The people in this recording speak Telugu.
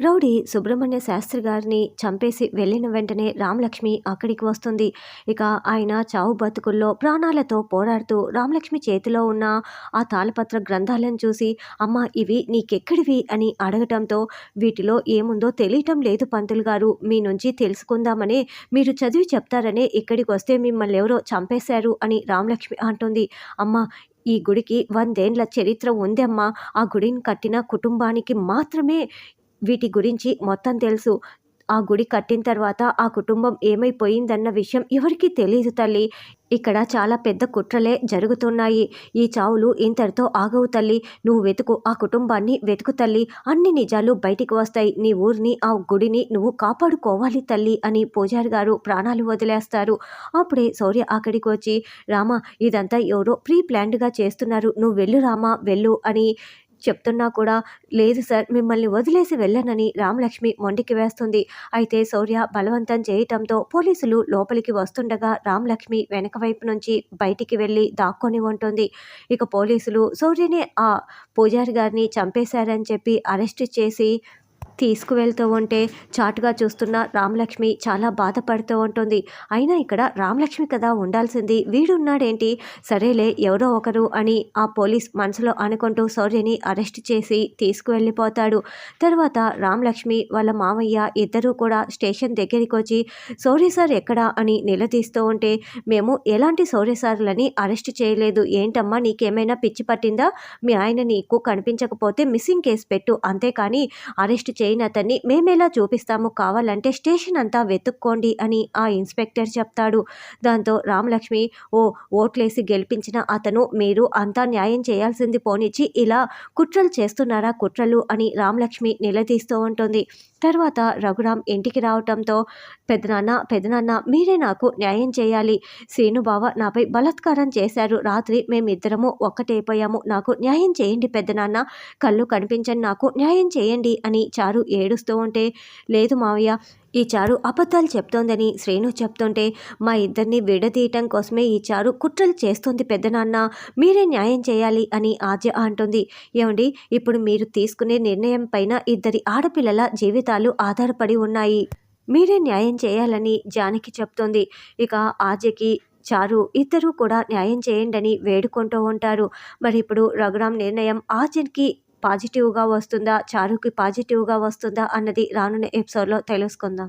రౌడీ సుబ్రహ్మణ్య శాస్త్రి గారిని చంపేసి వెళ్ళిన వెంటనే రామలక్ష్మి అక్కడికి వస్తుంది. ఇక ఆయన చావు బతుకుల్లో ప్రాణాలతో పోరాడుతూ రామలక్ష్మి చేతిలో ఉన్న ఆ తాళపత్ర గ్రంథాలను చూసి అమ్మ ఇవి నీకెక్కడివి? అని అడగటంతో వీటిలో ఏముందో తెలియటం లేదు పంతులు గారు. మీ నుంచి తెలుసుకుందామనే మీరు చదివి చెప్తారనే ఇక్కడికి వస్తే మిమ్మల్ని ఎవరో చంపేశారు అని రామలక్ష్మి అంటుంది. అమ్మ ఈ గుడికి వందేండ్ల చరిత్ర ఉందమ్మా. ఆ గుడిని కట్టిన కుటుంబానికి మాత్రమే వీటి గురించి మొత్తం తెలుసు. ఆ గుడి కట్టిన తర్వాత ఆ కుటుంబం ఏమైపోయిందన్న విషయం ఎవరికీ తెలియదు తల్లి. ఇక్కడ చాలా పెద్ద కుట్రలే జరుగుతున్నాయి. ఈ చావులు ఇంతటితో ఆగవు తల్లి. నువ్వు వెతుకు ఆ కుటుంబాన్ని వెతుకు తల్లి. అన్ని నిజాలు బయటికి వస్తాయి. నీ ఊరిని ఆ గుడిని నువ్వు కాపాడుకోవాలి తల్లి అని పూజారి గారు ప్రాణాలు వదిలేస్తారు. అప్పుడే శౌర్య అక్కడికి వచ్చి రామ ఇదంతా ఎవరో ప్రీ ప్లాన్డ్గా చేస్తున్నారు. నువ్వు వెళ్ళు రామా వెళ్ళు అని చెప్తున్నా కూడా లేదు సార్ మిమ్మల్ని వదిలేసి వెళ్ళనని రామలక్ష్మి మొండికి వేస్తుంది. అయితే శౌర్య బలవంతం చేయటంతో పోలీసులు లోపలికి వస్తుండగా రామలక్ష్మి వెనక వైపు నుంచి బయటికి వెళ్ళి దాక్కొని ఉంటుంది. ఇక పోలీసులు శౌర్యని ఆ పూజారి గారిని చంపేశారని చెప్పి అరెస్ట్ చేసి తీసుకువెళ్తూ ఉంటే చాటుగా చూస్తున్న రామలక్ష్మి చాలా బాధపడుతూ ఉంటుంది. అయినా ఇక్కడ రామలక్ష్మి కదా ఉండాల్సింది. వీడున్నాడేంటి? సరేలే ఎవరో ఒకరు అని ఆ పోలీస్ మనసులో అనుకుంటూ శౌర్యని అరెస్ట్ చేసి తీసుకువెళ్ళిపోతాడు. తర్వాత రామలక్ష్మి వాళ్ళ మామయ్య ఇద్దరూ కూడా స్టేషన్ దగ్గరికి వచ్చి శౌర్య సార్ ఎక్కడా? అని నిలదీస్తూ ఉంటే మేము ఎలాంటి శౌర్య సార్లని అరెస్ట్ చేయలేదు. ఏంటమ్మా నీకేమైనా పిచ్చి పట్టిందా? మీ ఆయన నీకు కనిపించకపోతే మిస్సింగ్ కేసు పెట్టు అంతేకాని అరెస్ట్ చే చేయని అతన్ని మేమేలా చూపిస్తాము కావాలంటే స్టేషన్ అంతా వెతుక్కోండి అని ఆ ఇన్స్పెక్టర్ చెప్తాడు. దాంతో రామలక్ష్మి ఓ ఓట్లేసి గెలిపించిన అతను మీరు అంతా న్యాయం చేయాల్సింది పోనిచ్చి ఇలా కుట్రలు చేస్తున్నారా కుట్రలు? అని రామలక్ష్మి నిలదీస్తూ ఉంటుంది. తర్వాత రఘురామ్ ఇంటికి రావటంతో పెదనాన్న పెదనాన్న మీరే నాకు న్యాయం చేయాలి. శ్రీనుబావ నాపై బలాత్కారం చేశారు. రాత్రి మేమిద్దరము ఒక్కటైపోయాము. నాకు న్యాయం చేయండి పెద్దనాన్న కళ్ళు కనిపించని నాకు న్యాయం చేయండి అని చారు ఏడుస్తూ ఉంటే లేదు మావయ్య ఈ చారు అబద్ధాలు చెప్తోందని శ్రేణు చెప్తుంటే మా ఇద్దరిని విడదీయటం కోసమే ఈ చారు కుట్రలు చేస్తుంది పెద్దనాన్న. మీరే న్యాయం చేయాలి అని ఆద్య అంటుంది. ఏమండి ఇప్పుడు మీరు తీసుకునే నిర్ణయం పైన ఇద్దరి ఆడపిల్లల జీవితాలు ఆధారపడి ఉన్నాయి. మీరే న్యాయం చేయాలని జానకి చెప్తోంది. ఇక ఆద్యకి చారు ఇద్దరూ కూడా న్యాయం చేయండి అని వేడుకుంటూ ఉంటారు. మరి ఇప్పుడు రఘురామ్ నిర్ణయం ఆద్యకి పాజిటివ్గా వస్తుందా? చారుకి పాజిటివ్గా వస్తుందా? అన్నది రానున్న ఎపిసోడ్లో తెలుసుకుందాం.